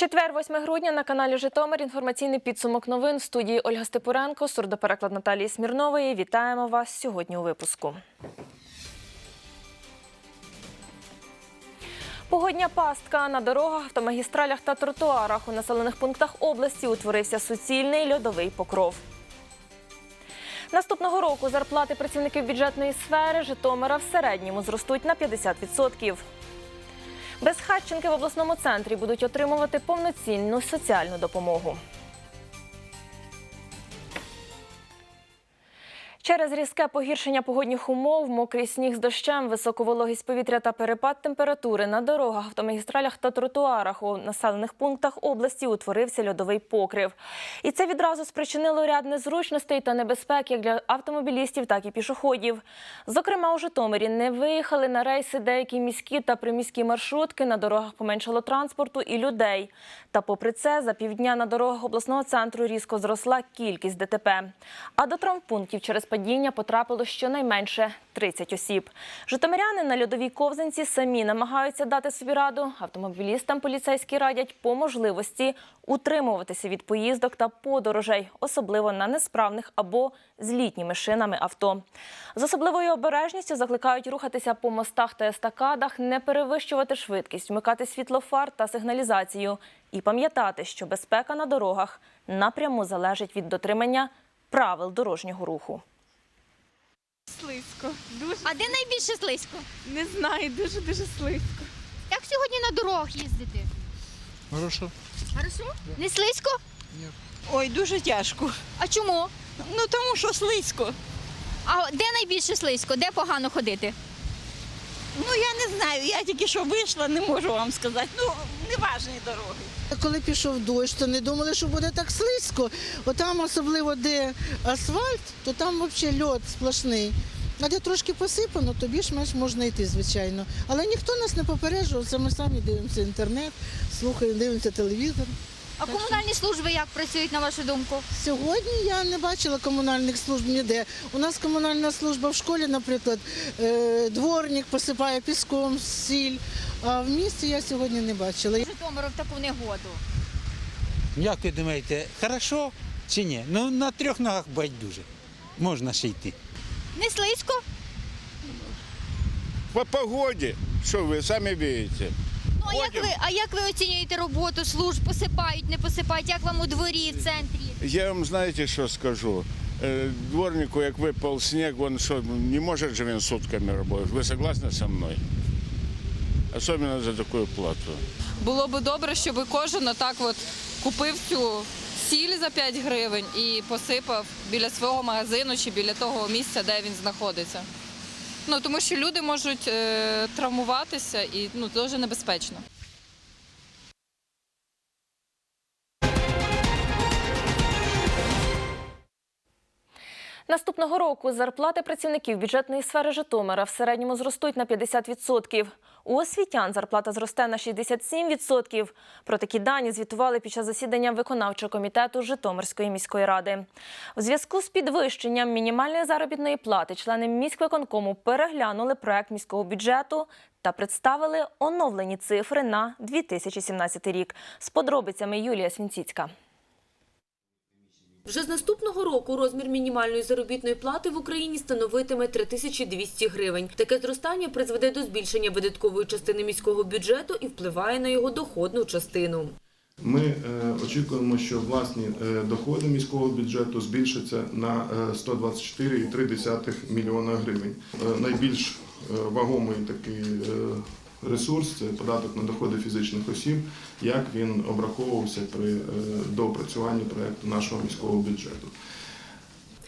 Четвер, 8 грудня на каналі Житомир. Інформаційний підсумок новин в студії Ольга Степуренко, сурдопереклад Наталії Смірнової. Вітаємо вас сьогодні у випуску. Погодня пастка на дорогах, автомагістралях та тротуарах у населених пунктах області утворився суцільний льодовий покров. Наступного року зарплати працівників бюджетної сфери Житомира в середньому зростуть на 50%. Безхатченки в обласному центрі будуть отримувати повноцінну соціальну допомогу. Через різке погіршення погодних умов, мокрий сніг з дощем, високу вологість повітря та перепад температури на дорогах, автомагістралях та тротуарах у населених пунктах області утворився льодовий покрив. І це відразу спричинило ряд незручностей та небезпек як для автомобілістів, так і пішоходів. Зокрема, у Житомирі не виїхали на рейси деякі міські та приміські маршрутки. На дорогах поменшало транспорту і людей. Та попри це, за півдня на дорогах обласного центру різко зросла кількість ДТП. А до травмпунктів через падіння потрапило щонайменше 30 осіб. Житомиряни на льодовій ковзанці самі намагаються дати собі раду. Автомобілістам поліцейські радять по можливості утримуватися від поїздок та подорожей, особливо на несправних або з літніми шинами авто. З особливою обережністю закликають рухатися по мостах та естакадах, не перевищувати швидкість, вмикати світлофар та сигналізацію і пам'ятати, що безпека на дорогах напряму залежить від дотримання правил дорожнього руху. Слизько. Дуже А де найбільше слизько? не знаю, дуже дуже слизько. Як сьогодні на дорогах їздити? Хорошо. Хорошо? Не слизько? Ой, дуже тяжко. А чому? Ну тому що слизько. А де найбільше слизько? Де погано ходити? Ну я не знаю, я тільки що вийшла, не можу вам сказати. Ну, неважні дороги. Коли пішов дощ, то не думали, що буде так слизько. Отам, особливо де асфальт, то там взагалі льод сплошний. А де трошки посипано, то більш-менш можна йти, звичайно. Але ніхто нас не попереджував, це ми самі дивимося інтернет, слухаємо, дивимося телевізор. А комунальні служби як працюють, на вашу думку? Сьогодні я не бачила комунальних служб ніде. У нас комунальна служба в школі, наприклад, е, дворник посипає піском, сіль. А в місті я сьогодні не бачила. Житомиру в таку негоду. Як ви думаєте, хорошо чи ні? Ну на трьох ногах байдуже. Можна ще йти. Не слизько? По погоде, что вы сами видите. Ну а як ви, а як ви оцінюєте роботу служб? Посипають, не посипають? Як вам у дворі, в центрі? Я вам знаєте, що скажу? Е, Дворнику, як випав сніг, він що, не може же він сутками працювати. Ви согласны со мною? Особенно за таку плату. Було би добре, щоб кожен отак от купив цю сіль за 5 гривень і посипав біля свого магазину чи біля того місця, де він знаходиться. Ну тому що люди можуть е, травмуватися і ну дуже небезпечно. Наступного року зарплати працівників бюджетної сфери Житомира в середньому зростуть на 50%. У освітян зарплата зросте на 67%. Про такі дані звітували під час засідання виконавчого комітету Житомирської міської ради. У зв'язку з підвищенням мінімальної заробітної плати члени міськвиконкому переглянули проект міського бюджету та представили оновлені цифри на 2017 рік. З подробицями Юлія Свінціцька. Вже з наступного року розмір мінімальної заробітної плати в Україні становитиме 3200 гривень. Таке зростання призведе до збільшення видаткової частини міського бюджету і впливає на його доходну частину. Ми е, очікуємо, що власні е, доходи міського бюджету збільшаться на е, 124,3 мільйона гривень. Е, Найбільш е, вагомий такий е, ресурс це податок на доходи фізичних осіб, як він обраховувався при е, доопрацюванні проекту нашого міського бюджету.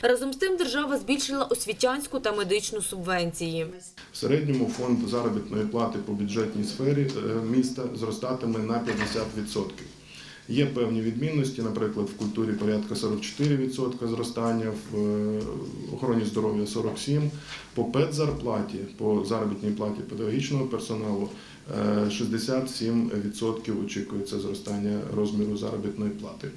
Разом з тим держава збільшила освітянську та медичну субвенції. В середньому фонд заробітної плати по бюджетній сфері е, міста зростатиме на 50%. Є певні відмінності, наприклад, в культурі порядка 44% зростання, в е, охороні здоров'я 47%, по педзарплаті, по заробітній платі педагогічного персоналу е, 67% очікується зростання розміру заробітної плати.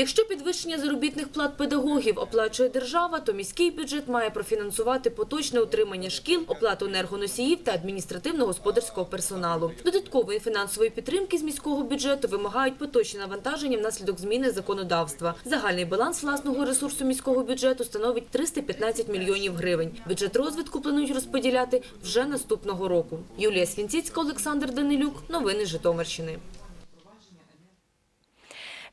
Якщо підвищення заробітних плат педагогів оплачує держава, то міський бюджет має профінансувати поточне утримання шкіл, оплату енергоносіїв та адміністративно-господарського персоналу. Додаткової фінансової підтримки з міського бюджету вимагають поточні навантаження внаслідок зміни законодавства. Загальний баланс власного ресурсу міського бюджету становить 315 мільйонів гривень. Бюджет розвитку планують розподіляти вже наступного року. Юлія Свінціцька, Олександр Данилюк. Новини Житомирщини.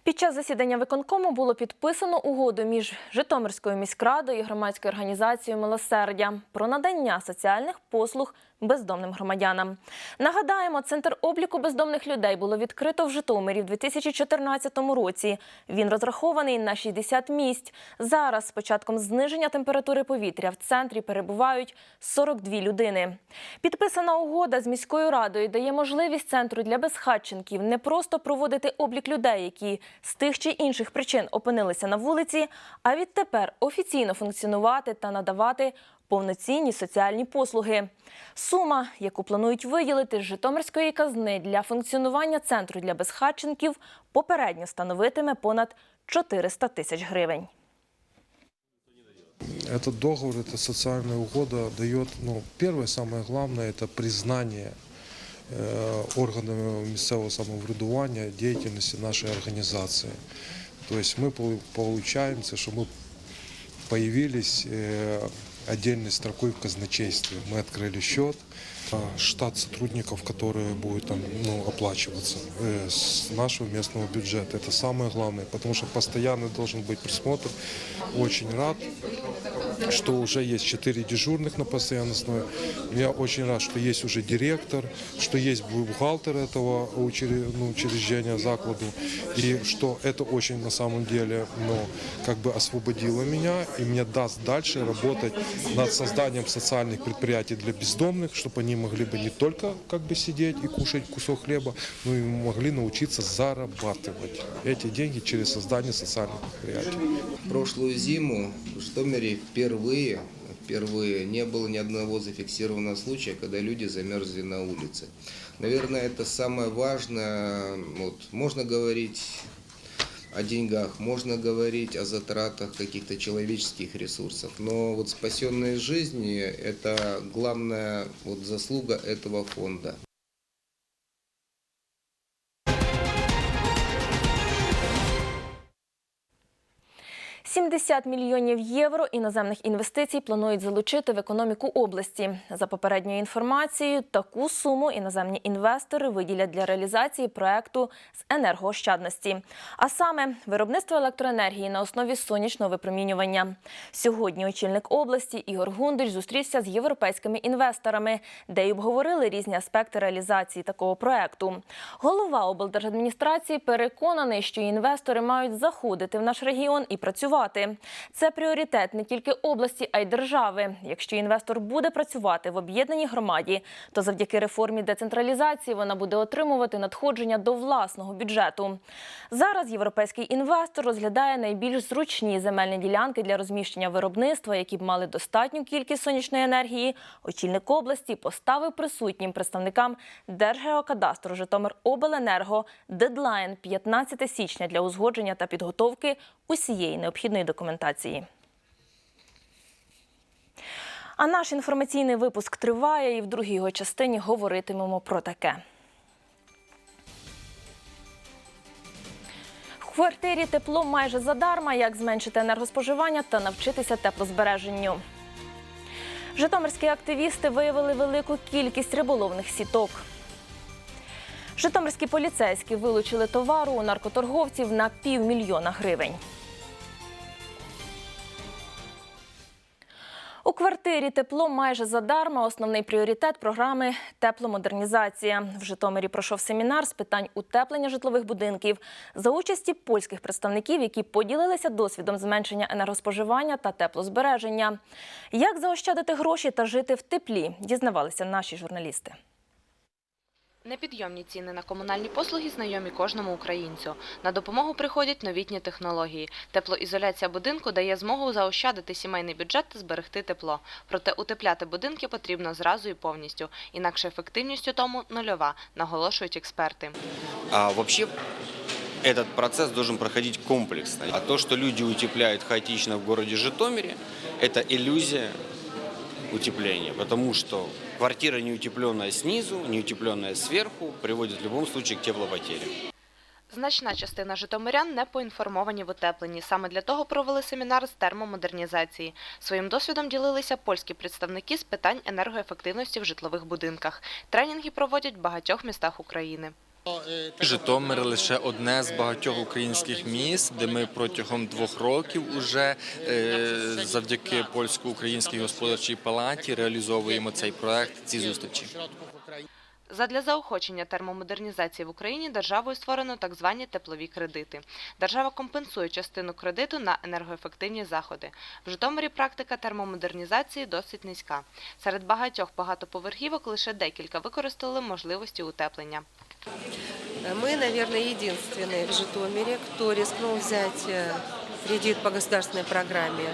Під час засідання виконкому було підписано угоду між Житомирською міськрадою і громадською організацією Милосердя про надання соціальних послуг бездомним громадянам. Нагадаємо, центр обліку бездомних людей було відкрито в Житомирі в 2014 році. Він розрахований на 60 місць. Зараз з початком зниження температури повітря в центрі перебувають 42 людини. Підписана угода з міською радою дає можливість центру для безхатченків не просто проводити облік людей, які з тих чи інших причин опинилися на вулиці, а відтепер офіційно функціонувати та надавати повноцінні соціальні послуги. Сума, яку планують виділити з Житомирської казни для функціонування центру для безхатченків, попередньо становитиме понад 400 тисяч гривень. Этот договор, эта социальная угода дает, ну, первое, самое главное, это признание э, органами місцевого самоврядування деятельности нашей организации. То есть мы полу- получаем, це, что мы появились э, отдельной строкой в казначействе. Мы открыли счет, а штат сотрудников, которые будут там, ну, оплачиваться э, с нашего местного бюджета. Это самое главное, потому что постоянно должен быть присмотр. Очень рад, что уже есть четыре дежурных на постоянной основе. Я очень рад, что есть уже директор, что есть бухгалтер этого ну, учреждения, закладу, и что это очень на самом деле ну, как бы освободило меня и мне даст дальше работать над созданием социальных предприятий для бездомных, чтобы они могли бы не только как бы сидеть и кушать кусок хлеба, но и могли научиться зарабатывать эти деньги через создание социальных предприятий. прошлую зиму в Житомире впервые, впервые не было ни одного зафиксированного случая, когда люди замерзли на улице. Наверное, это самое важное. Вот, можно говорить о деньгах, можно говорить о затратах каких-то человеческих ресурсов, но вот спасенные жизни – это главная вот заслуга этого фонда. 70 мільйонів євро іноземних інвестицій планують залучити в економіку області. За попередньою інформацією, таку суму іноземні інвестори виділять для реалізації проекту з енергоощадності, а саме виробництво електроенергії на основі сонячного випромінювання. Сьогодні очільник області Ігор Гундич зустрівся з європейськими інвесторами, де й обговорили різні аспекти реалізації такого проекту. Голова облдержадміністрації переконаний, що інвестори мають заходити в наш регіон і працювати. Це пріоритет не тільки області, а й держави. Якщо інвестор буде працювати в об'єднаній громаді, то завдяки реформі децентралізації вона буде отримувати надходження до власного бюджету. Зараз європейський інвестор розглядає найбільш зручні земельні ділянки для розміщення виробництва, які б мали достатню кількість сонячної енергії. Очільник області поставив присутнім представникам Держгеокадастру Житомиробленерго дедлайн 15 січня для узгодження та підготовки усієї необхідної документації. А наш інформаційний випуск триває, і в другій його частині говоритимемо про таке. В квартирі тепло майже задарма, як зменшити енергоспоживання та навчитися теплозбереженню. Житомирські активісти виявили велику кількість риболовних сіток. Житомирські поліцейські вилучили товару у наркоторговців на півмільйона гривень. Квартирі тепло майже задарма. Основний пріоритет програми тепломодернізація. В Житомирі пройшов семінар з питань утеплення житлових будинків за участі польських представників, які поділилися досвідом зменшення енергоспоживання та теплозбереження. Як заощадити гроші та жити в теплі, дізнавалися наші журналісти. Непідйомні ціни на комунальні послуги знайомі кожному українцю. На допомогу приходять новітні технології. Теплоізоляція будинку дає змогу заощадити сімейний бюджет та зберегти тепло. Проте утепляти будинки потрібно зразу і повністю. Інакше ефективність у тому нульова, наголошують експерти. А вообще Этот процесс должен проходить комплексно. А то, что люди утепляют хаотично в городе Житомире, это иллюзия утепления. Потому что квартира неутепленная снизу, неутепленная сверху приводит в любом случае к теплопотере. Значна частина житомирян не поінформовані в утепленні. Саме для того провели семінар з термомодернізації. Своїм досвідом ділилися польські представники з питань енергоефективності в житлових будинках. Тренінги проводять в багатьох містах України. Житомир лише одне з багатьох українських міст, де ми протягом двох років уже е, завдяки польсько-українській господарчій палаті реалізовуємо цей проект, ці зустрічі. Задля заохочення термомодернізації в Україні державою створено так звані теплові кредити. Держава компенсує частину кредиту на енергоефективні заходи. В Житомирі практика термомодернізації досить низька. Серед багатьох багатоповерхівок лише декілька використали можливості утеплення. Мы, наверное, единственные в Житомире, кто рискнул взять э, кредит по государственной программе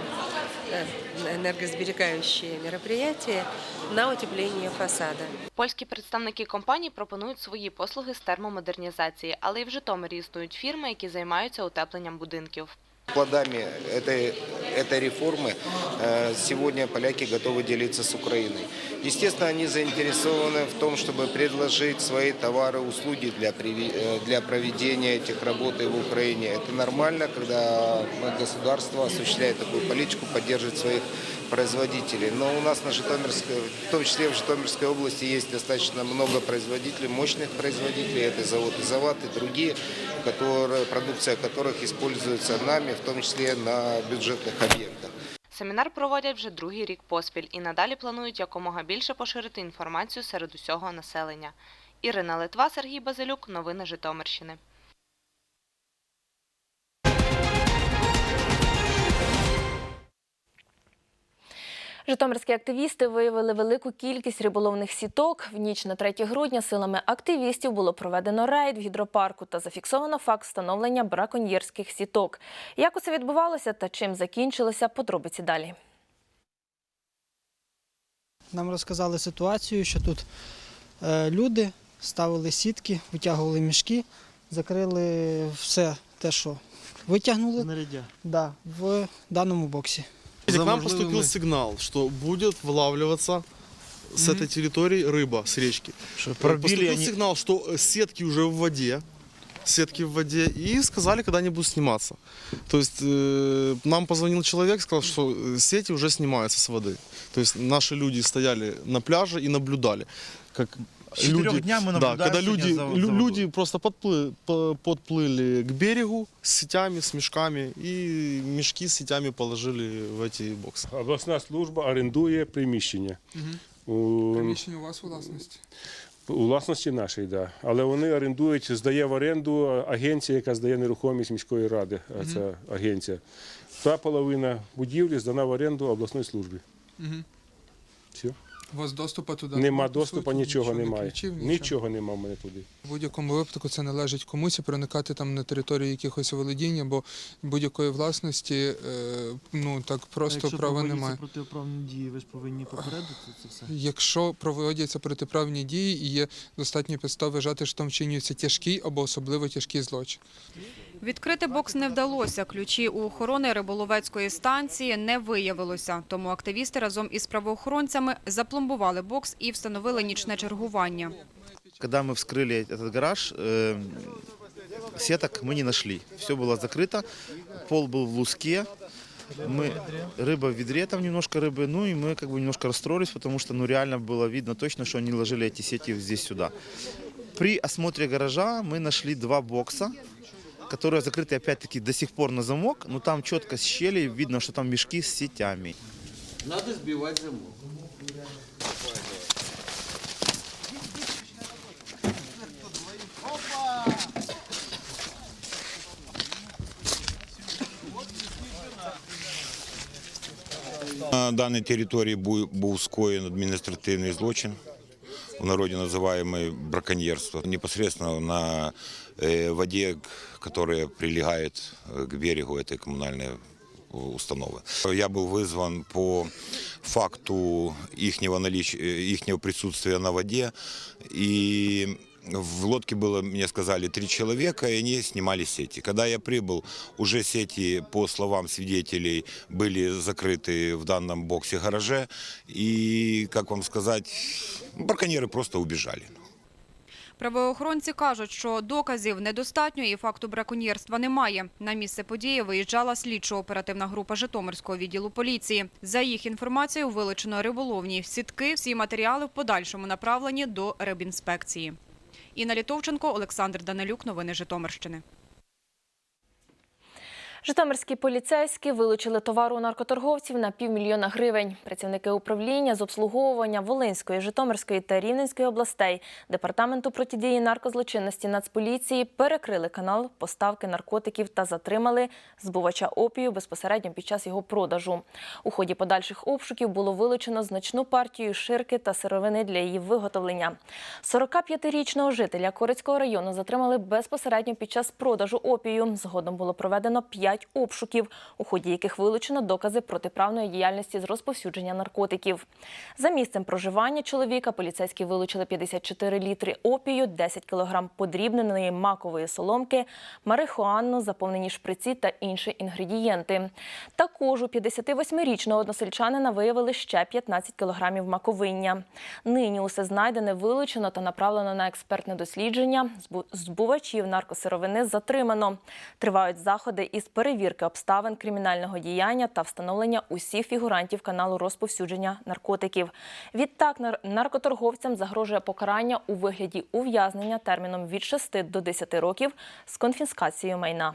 э, на энергосберегающие мероприятия на утепление фасада. Польські представники компаній пропонують свої послуги з термомодернізації, але і в Житомирі існують фірми, які займаються утепленням будинків. Плодами этой, этой реформы э, сегодня поляки готовы делиться с Украиной. Естественно, они заинтересованы в том, чтобы предложить свои товары, услуги для, э, для проведения этих работ в Украине. Это нормально, когда государство осуществляет такую политику, поддерживает своих производителей. Но у нас на Житомирской, в том числе в Житомирской области, есть достаточно много производителей, мощных производителей. Это завод «Изават» и другие, которые, продукция которых используется нами, в том числе на бюджетных объектах. Семінар проводять вже другий рік поспіль і надалі планують якомога більше поширити інформацію серед усього населення. Ірина Литва, Сергій Базилюк. Новини Житомирщини. Житомирські активісти виявили велику кількість риболовних сіток. В ніч на 3 грудня силами активістів було проведено рейд в гідропарку та зафіксовано факт встановлення браконьєрських сіток. Як усе відбувалося та чим закінчилося, подробиці далі. Нам розказали ситуацію, що тут е, люди ставили сітки, витягували мішки, закрили все те, що витягнули да, в даному боксі. К нам поступил сигнал, что будет вылавливаться с этой территории рыба с речки. пробили поступил они- сигнал, что э, сетки уже в воде, сетки в воде, и сказали, когда они будут сниматься. То есть э, нам позвонил человек, сказал, что э, сети уже снимаются с воды. То есть наши люди стояли на пляже и наблюдали, как С четырех люди, дня мы да, наблюдаем когда сегодня люди, за- лю- за водой. люди просто подплы- по- подплыли к берегу с сетями, с мешками, и мешки с сетями положили в эти боксы. Обласна служба орендує приміщення. У, Приміщення у вас у власності. у власності нашої, да. Але вони орендують, здає в оренду агенція, яка здає нерухомість міської ради. а Мгм. Це агенція. Та половина будівлі здана в оренду обласної службі. Угу. Все. У вас доступу туди Нема немає, доступу, суті, нічого не немає. ключів, Нічого нема в мене туди. В будь-якому випадку це належить комусь і проникати там на територію якихось володіння, бо будь-якої власності е, ну так просто права немає. протиправні дії, ви ж повинні попередити це все. Якщо проводяться протиправні дії і є достатньо підстав вважати, що там вчинюється тяжкий або особливо тяжкий злочин. Відкрити бокс не вдалося. Ключі у охорони риболовецької станції не виявилося. Тому активісти разом із правоохоронцями запломбували бокс і встановили нічне чергування. Когда мы вскрыли этот гараж, э, сеток мы не нашли. Все было закрыто, пол был в луске, мы, рыба в ведре, там немножко рыбы, ну и мы как бы немножко расстроились, потому что ну реально было видно точно, что они ложили эти сети здесь сюда. При осмотре гаража мы нашли два бокса, которые закрыты опять-таки до сих пор на замок, но там четко с щели видно, что там мешки с сетями. Надо сбивать замок. На даній території бу- був скоєн адміністративний злочин, в народі називаємо браконьєрство. Непосредственно на э, воде, которая прилегает э, к берегу этой коммунальной установы. Я был вызван по факту ихнего, налич... э, ихнего присутствия на воде и В лодке было, мне сказали, три человека, и они снимали сети. Когда я прибыл, уже сети, по словам свидетелей, были закрыты в данном боксе-гараже. И, как вам сказать, браконьеры просто убежали. Правоохоронці кажуть, що доказів недостатньо і факту браконьєрства немає. На місце події виїжджала слідчо-оперативна група Житомирського відділу поліції. За їх інформацією, вилучено риболовні сітки. Всі матеріали в подальшому направлені до рибінспекції. Інна Літовченко, Олександр Данилюк. Новини Житомирщини. Житомирські поліцейські вилучили товару наркоторговців на півмільйона гривень. Працівники управління з обслуговування Волинської, Житомирської та Рівненської областей департаменту протидії наркозлочинності Нацполіції перекрили канал поставки наркотиків та затримали збувача опію безпосередньо під час його продажу. У ході подальших обшуків було вилучено значну партію ширки та сировини для її виготовлення. 45-річного жителя Корицького району затримали безпосередньо під час продажу опію. Згодом було проведено 5 обшуків, у ході яких вилучено докази протиправної діяльності з розповсюдження наркотиків. За місцем проживання чоловіка поліцейські вилучили 54 літри опію, 10 кілограм подрібненої макової соломки, марихуану, заповнені шприці та інші інгредієнти. Також у 58-річного односельчанина виявили ще 15 кілограмів маковиння. Нині усе знайдене вилучено та направлено на експертне дослідження. Збувачів наркосировини затримано. Тривають заходи із перевірки обставин кримінального діяння та встановлення усіх фігурантів каналу розповсюдження наркотиків. Відтак нар- наркоторговцям загрожує покарання у вигляді ув'язнення терміном від 6 до 10 років з конфіскацією майна.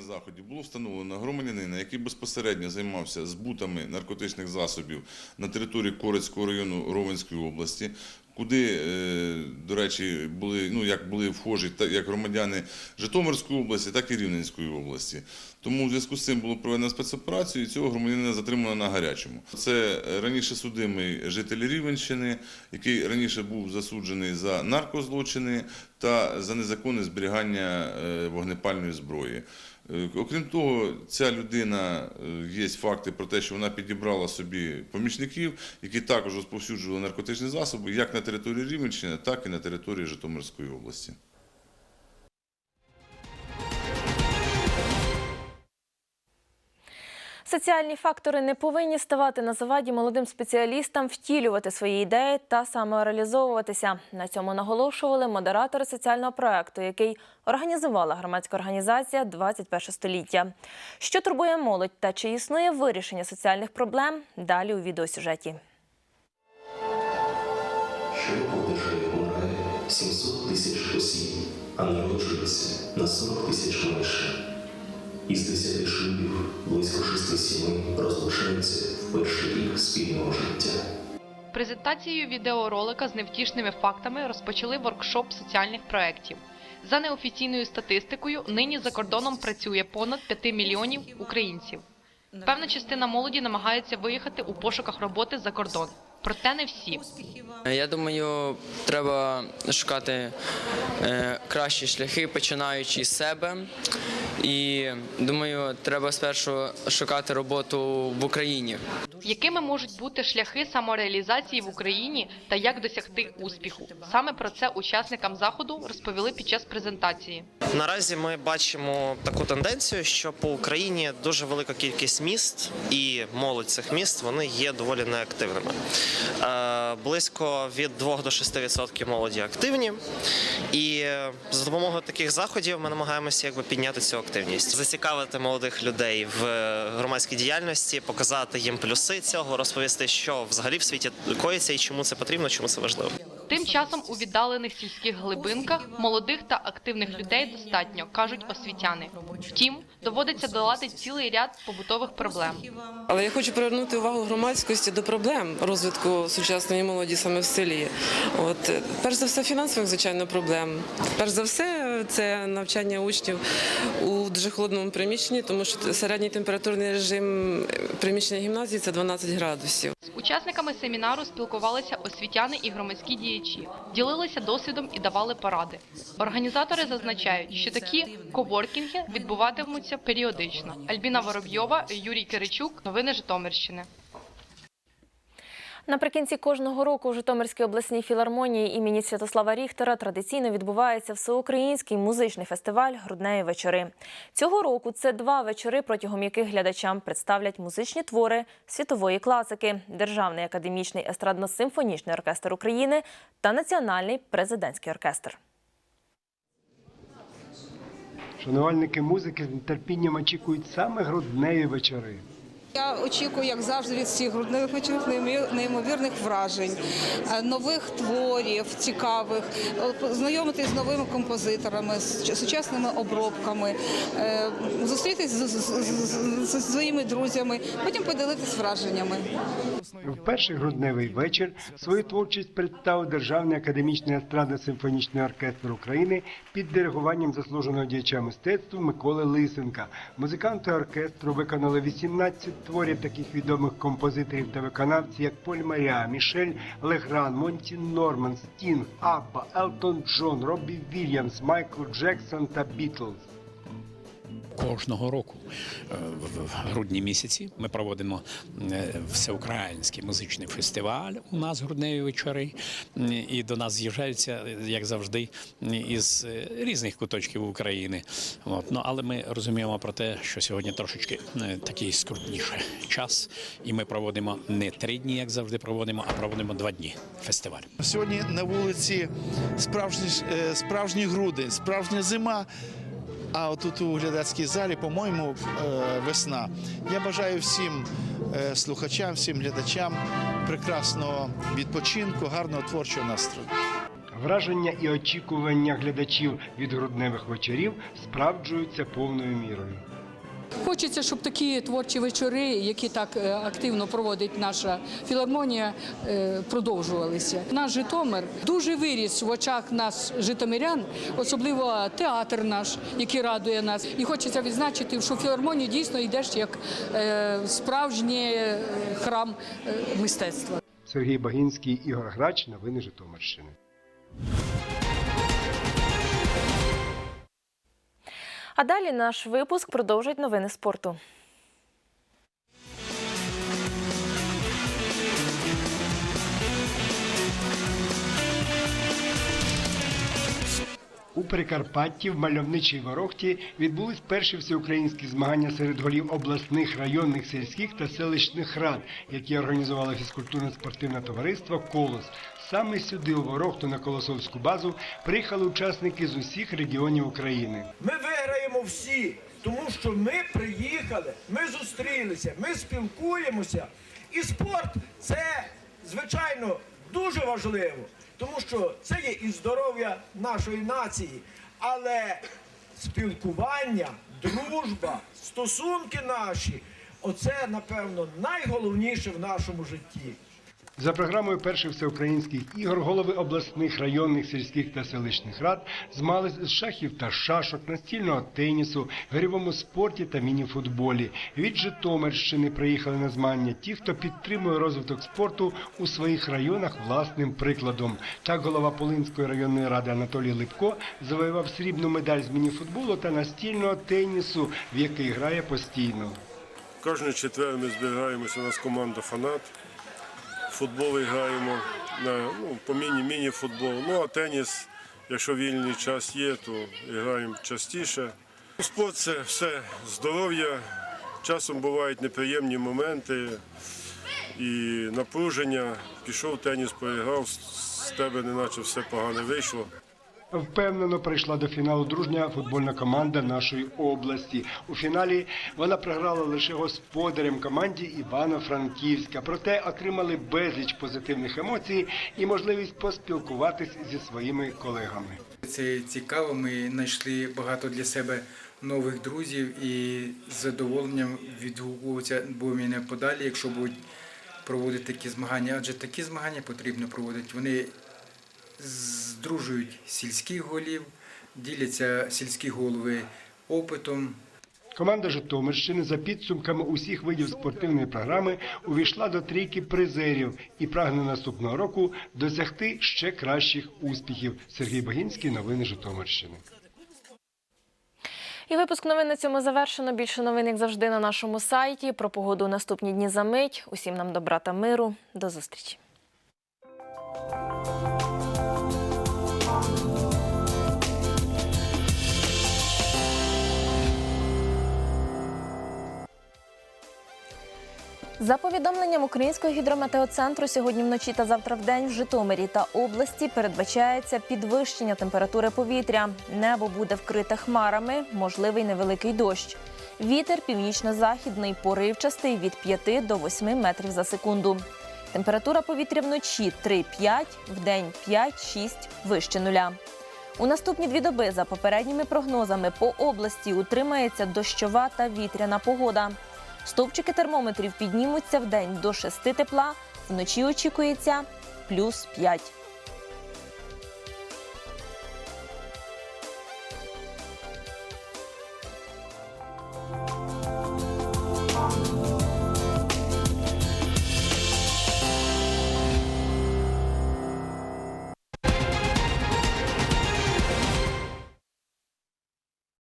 заходів було встановлено громадянина, який безпосередньо займався збутами наркотичних засобів на території Корецького району Ровенської області, куди, е, до речі, були, ну, як були вхожі як громадяни Житомирської області, так і Рівненської області. Тому в зв'язку з цим було проведено спецоперацію і цього громадянина затримано на гарячому. Це раніше судимий житель Рівенщини, який раніше був засуджений за наркозлочини та за незаконне зберігання е, вогнепальної зброї. Е, Окрім того, ця людина е, є факти про те, що вона підібрала собі помічників, які також розповсюджували наркотичні засоби як на території Рівенщини, так і на території Житомирської області. Соціальні фактори не повинні ставати на заваді молодим спеціалістам втілювати свої ідеї та самореалізовуватися. На цьому наголошували модератори соціального проекту, який організувала громадська організація «21 століття. Що турбує молодь та чи існує вирішення соціальних проблем? Далі у відеосюжеті. Щороку в державі помирає 700 тисяч осіб, а народжується на 40 тисяч менше. Із 10 шлюбів близько 6 сімей розлучаються в перший рік спільного життя. Презентацією відеоролика з невтішними фактами розпочали воркшоп соціальних проєктів. За неофіційною статистикою, нині за кордоном працює понад 5 мільйонів українців. Певна частина молоді намагається виїхати у пошуках роботи за кордон. Проте не всі. Я думаю, треба шукати е, кращі шляхи, починаючи з себе. І думаю, треба спершу шукати роботу в Україні. Якими можуть бути шляхи самореалізації в Україні та як досягти успіху? Саме про це учасникам заходу розповіли під час презентації. Наразі ми бачимо таку тенденцію, що по Україні дуже велика кількість міст і молодь цих міст вони є доволі неактивними. Близько від 2 до 6% молоді активні, і е, за допомогою таких заходів ми намагаємося якби підняти цю активність, зацікавити молодих людей в е, громадській діяльності, показати їм плюси цього, розповісти, що взагалі в світі коїться і чому це потрібно, чому це важливо. Тим часом у віддалених сільських глибинках молодих та активних людей достатньо, кажуть освітяни. Втім, доводиться долати цілий ряд побутових проблем. Але я хочу привернути увагу громадськості до проблем розвитку сучасної молоді саме в селі. От перш за все, фінансових звичайно проблем. Перш за все, це навчання учнів у дуже холодному приміщенні, тому що середній температурний режим е, приміщення гімназії це 12 градусів. З учасниками семінару спілкувалися освітяни і громадські діячі, ділилися досвідом і давали поради. Організатори зазначають, що такі коворкінги відбуватимуться періодично. Альбіна Воробйова, Юрій Киричук, новини Житомирщини. Наприкінці кожного року у Житомирській обласній філармонії імені Святослава Ріхтера традиційно відбувається всеукраїнський музичний фестиваль Грудневі вечори. Цього року це два вечори, протягом яких глядачам представлять музичні твори світової класики, Державний академічний естрадно-симфонічний оркестр України та Національний президентський оркестр. Шанувальники музики з нетерпінням очікують саме грудневі вечори. Я очікую, як завжди, від всіх грудних вечорів неймовірних вражень, е, нових творів цікавих, знайомитись з новими композиторами, з сучасними обробками, е, зустрітись з- своїми друзями, потім поділитись враженнями. В перший грудневий вечір свою творчість представив Державний академічний естрадно-симфонічний оркестр України під диригуванням заслуженого діяча мистецтва Миколи Лисенка. Музиканти оркестру виконали 18 творів таких відомих композиторів та виконавців, як Поль Маріа, Мішель Легран, Монті Норман, Стінг, Абба, Елтон Джон, Робі Вільямс, Майкл Джексон та Бітлз. Кожного року е, в грудні місяці ми проводимо е, всеукраїнський музичний фестиваль. У нас грудневі вечори, і до нас з'їжджаються, е, як завжди, із різних куточків України. От. Ну, але ми розуміємо про те, що сьогодні трошечки такий скрутніший час, і ми проводимо не три дні, як завжди проводимо, а проводимо два дні фестиваль. Сьогодні на вулиці справжній, е, справжній грудень, справжня зима. А отут у глядацькій залі, по-моєму, е, весна. Я бажаю всім е, слухачам, всім глядачам прекрасного відпочинку, гарного творчого настрою. Враження і очікування глядачів від грудневих вечорів справджуються повною мірою. Хочеться, щоб такі творчі вечори, які так е, активно проводить наша філармонія, е, продовжувалися. Наш Житомир дуже виріс в очах нас, житомирян, особливо театр наш, який радує нас. І хочеться відзначити, що філармонію дійсно йдеш як е, справжній храм мистецтва. Сергій Багінський, Ігор Грач, новини Житомирщини. А далі наш випуск продовжить новини спорту. У Прикарпатті в мальовничій ворохті відбулись перші всеукраїнські змагання серед голів обласних, районних, сільських та селищних рад, які організувало фізкультурно-спортивне товариство Колос. Саме сюди, у Ворохту на Колосовську базу, приїхали учасники з усіх регіонів України. Ми виграємо всі, тому що ми приїхали, ми зустрілися, ми спілкуємося. І спорт це, звичайно, дуже важливо, тому що це є і здоров'я нашої нації, але спілкування, дружба, стосунки наші оце, напевно, найголовніше в нашому житті. За програмою перших всеукраїнських ігор голови обласних, районних, сільських та селищних рад змагались з шахів та шашок, настільного тенісу, гирьовому спорті та мініфутболі. Від Житомирщини приїхали на змагання ті, хто підтримує розвиток спорту у своїх районах власним прикладом. Так голова Полинської районної ради Анатолій Липко завоював срібну медаль з мініфутболу та настільного тенісу, в який грає постійно. Кожен четвер ми збираємося, у нас команда фанат. Футбол граємо ну, по міні, міні-футбол. Ну а теніс, якщо вільний час є, то граємо частіше. Спорт це все здоров'я. Часом бувають неприємні моменти і напруження. Пішов теніс, поіграв, з тебе неначе все погано вийшло. Впевнено прийшла до фіналу дружня футбольна команда нашої області. У фіналі вона програла лише господарям команді Івано-Франківська. Проте отримали безліч позитивних емоцій і можливість поспілкуватись зі своїми колегами. Це цікаво. Ми знайшли багато для себе нових друзів і з задоволенням відгукуватися будемо не подалі, якщо будуть проводити такі змагання. Адже такі змагання потрібно проводити. Вони здружують сільських голів, діляться сільські голови опитом. Команда Житомирщини за підсумками усіх видів спортивної програми увійшла до трійки призерів і прагне наступного року досягти ще кращих успіхів. Сергій Багінський, новини Житомирщини. І випуск новин на цьому завершено. Більше новин, як завжди, на нашому сайті. Про погоду наступні дні за мить. Усім нам добра та миру. До зустрічі. За повідомленням Українського гідрометеоцентру, сьогодні вночі та завтра вдень в Житомирі та області передбачається підвищення температури повітря. Небо буде вкрите хмарами, можливий невеликий дощ. Вітер північно-західний, поривчастий від 5 до 8 метрів за секунду. Температура повітря вночі 3-5, вдень 5-6, вище нуля. У наступні дві доби, за попередніми прогнозами, по області утримається дощова та вітряна погода. Стовпчики термометрів піднімуться в день до 6 тепла, вночі очікується плюс 5.